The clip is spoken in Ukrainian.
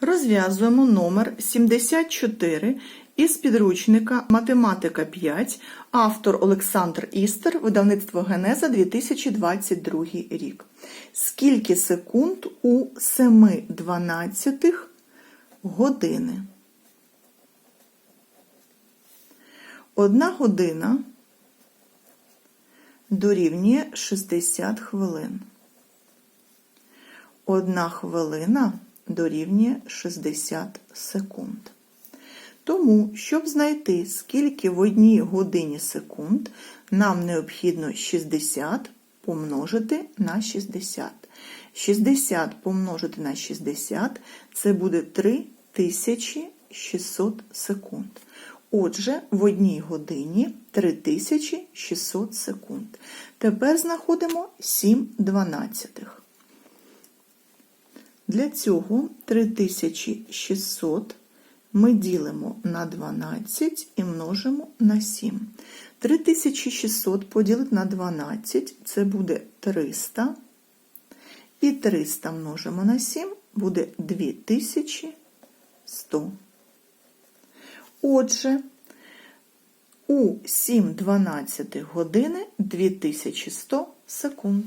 Розв'язуємо номер 74 із підручника Математика 5, автор Олександр Істер, видавництво Генеза 2022 рік. Скільки секунд у 7 дванадцятих години? Одна година дорівнює 60 хвилин. Одна хвилина дорівнює 60 секунд. Тому, щоб знайти, скільки в одній годині секунд, нам необхідно 60 помножити на 60. 60 помножити на 60 це буде 3600 секунд. Отже, в одній годині 3600 секунд. Тепер знаходимо 7 дванадцятих. Для цього 3600 ми ділимо на 12 і множимо на 7. 3600 поділити на 12 це буде 300. І 300 множимо на 7 буде 2100. Отже, у 7 12 години 2100 секунд.